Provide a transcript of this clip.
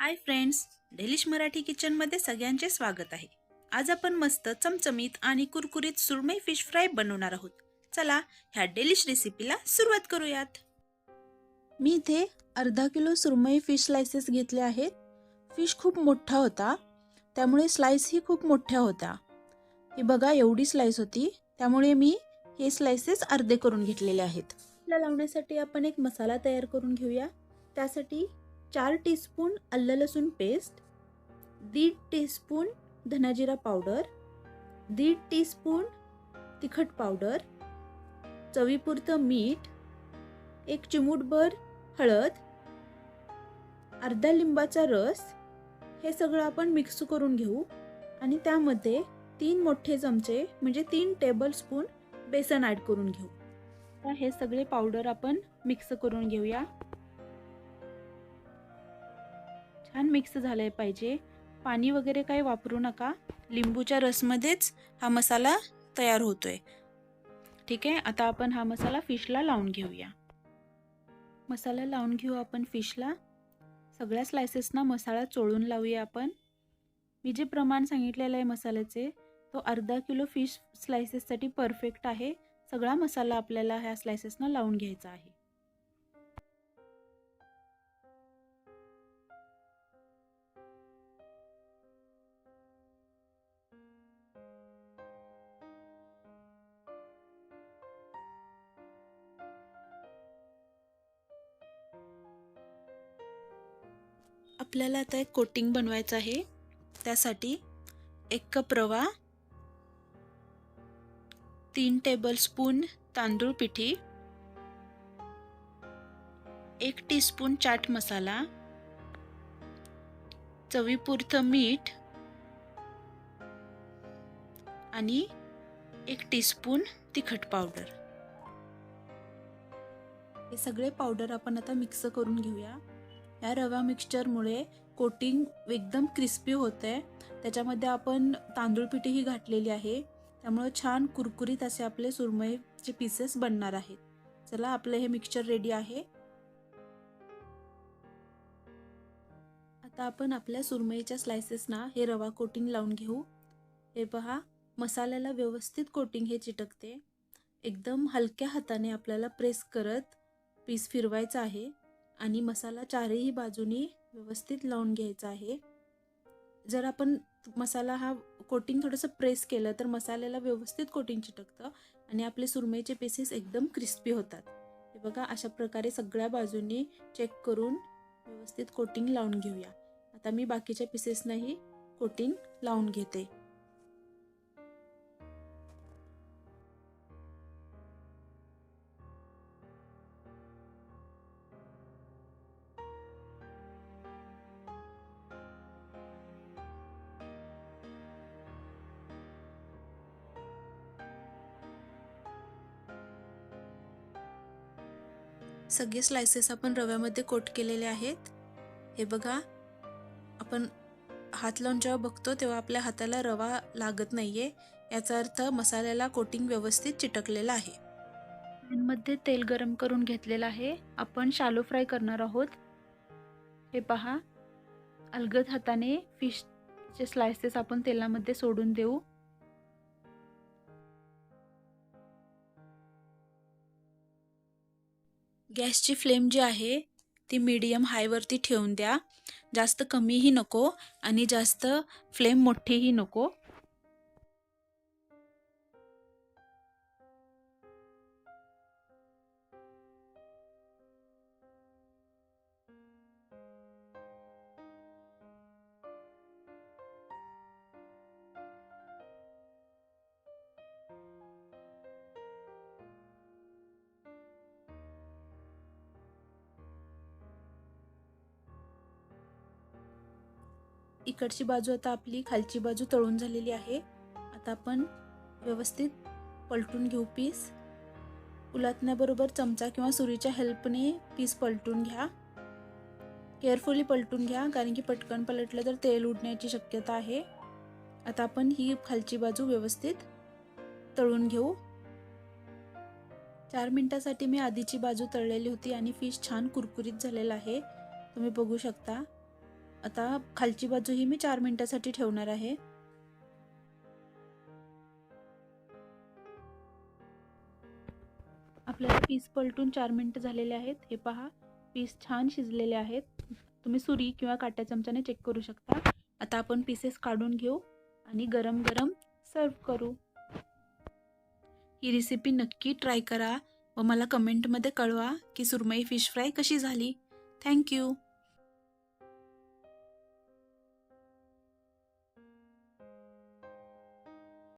Hi friends delish Marathi किचनमध्ये सगळ्यांचे स्वागत आहे. आज आपण मस्त चमचमीत आणि कुरकुरीत सुरमई फिश फ्राय बनवणार आहोत. चला ह्या डेलिश रेसिपीला सुरुवात करूयात. मी इथे अर्धा किलो सुरमई फिश स्लायसेस घेतले आहेत. फिश खूप मोठा होता. त्यामुळे स्लाइसही खूप मोठ्या होत्या. हे बघा एवढी स्लाइस होती. त्यामुळे मी हे स्लायसेस अर्धे करून घेतलेले आहेत. लावण्यासाठी आपण एक मसाला तयार करून घेऊया. त्यासाठी चार टीस्पून आलं लसूण पेस्ट दीड टीस्पून धनाजिरा पावडर दीड टीस्पून तिखट पावडर चवीपुरतं मीठ एक चिमूटभर हळद अर्धा लिंबाचा रस हे सगळं आपण मिक्स करून घेऊ. आणि त्यामध्ये तीन मोठे चमचे म्हणजे तीन टेबल स्पून बेसन ॲड करून घेऊ. हे सगळे पावडर आपण मिक्स करून घेऊया. छान मिक्स झालं पाहिजे. पाणी वगैरे काही वापरू नका. लिंबूच्या रसमध्येच हा मसाला तयार होतोय. ठीक आहे? आता आपण हा मसाला फिशला लावून घेऊया. मसाला लावून घेऊ आपण फिशला सगळ्या स्लायसेसना मसाला चोळून लावूया आपण. मी जे प्रमाण सांगितलेलं आहे मसाल्याचे तो अर्धा किलो फिश स्लायसेससाठी परफेक्ट आहे. सगळा मसाला आपल्याला ह्या स्लायसेसना लावून घ्यायचा आहे. आपल्याला आता एक कोटिंग बनवायचं आहे. त्यासाठी एक कप रवा तीन टेबलस्पून तांदूळ पिठी एक टीस्पून चाट मसाला चवीपुरतं मीठ आणि एक टीस्पून तिखट पावडर हे सगळे पावडर आपण आता मिक्स करून घेऊया. या रवा मिक्सचरमुळे कोटिंग एकदम क्रिस्पी होतं. आहे त्याच्यामध्ये आपण तांदूळ पिठीही घातलेली आहे. त्यामुळं छान कुरकुरीत असे आपले सुरमईचे पीसेस बनणार आहेत. चला आपलं हे मिक्सचर रेडी आहे. आता आपण आपल्या सुरमईच्या स्लायसेसना हे रवा कोटिंग लावून घेऊ. हे पहा मसाल्याला व्यवस्थित कोटिंग हे चिटकते. एकदम हलक्या हाताने आपल्याला प्रेस करत पीस फिरवायचं आहे. आणि मसाला चारही बाजूनी व्यवस्थित लावून घ्यायचा आहे. जर आपण मसाला हा कोटिंग थोडंसं प्रेस केलं तर मसाल्याला व्यवस्थित कोटिंग चिटकतं आणि आपले सुरमईचे पीसेस एकदम क्रिस्पी होतात. हे बघा अशा प्रकारे सगळ्या बाजूंनी चेक करून व्यवस्थित कोटिंग लावून घेऊया. आता मी बाकीच्या पीसेसनाही कोटिंग लावून घेते. सगळे स्लायसेस आपण रव्यामध्ये कोट केलेले आहेत. हे बघा आपण हात लावून जेव्हा बघतो तेव्हा आपल्या हाताला रवा लागत नाहीये. याचा अर्थ मसाल्याला कोटिंग व्यवस्थित चिटकलेलं आहे. पॅनमध्ये तेल गरम करून घेतलेलं आहे. आपण शालो फ्राय करणार आहोत. हे पहा अलगद हाताने फिशचे स्लायसेस आपण तेलामध्ये सोडून देऊ. गॅसची फ्लेम जी आहे ती मीडियम हायवरती ठेवून द्या. जास्त कमीही नको आणि जास्त फ्लेम मोठीही नको. इकडची बाजू आता आपली खालची बाजू तळून झालेली आहे. आता आपण व्यवस्थित पलटून घेऊ पीस उलटण्याबरोबर चमचा किंवा सुरीच्या हेल्पने पीस पलटून घ्या. केअरफुली पलटून घ्या कारण की पटकन पलटलं तर तेल उडण्याची शक्यता आहे. आता आपण ही खालची बाजू व्यवस्थित तळून घेऊ. चार मिनटासाठी मी आधीची बाजू तळलेली होती आणि फिश छान कुरकुरीत झालेला आहे. तुम्ही बघू शकता. आता खालची बाजू ही मी चार मिनिटासाठी ठेवणार आहे. आपल्याला पीस पलटून चार मिनटं झालेले आहेत. हे पहा पीस छान शिजलेले आहेत. तुम्ही सुरी किंवा काट्या चमच्याने चेक करू शकता. आता आपण पीसेस काढून घेऊ आणि गरम गरम सर्व करू. ही रेसिपी नक्की ट्राय करा व मला कमेंटमध्ये कळवा की सुरमई फिश फ्राय कशी झाली. थँक्यू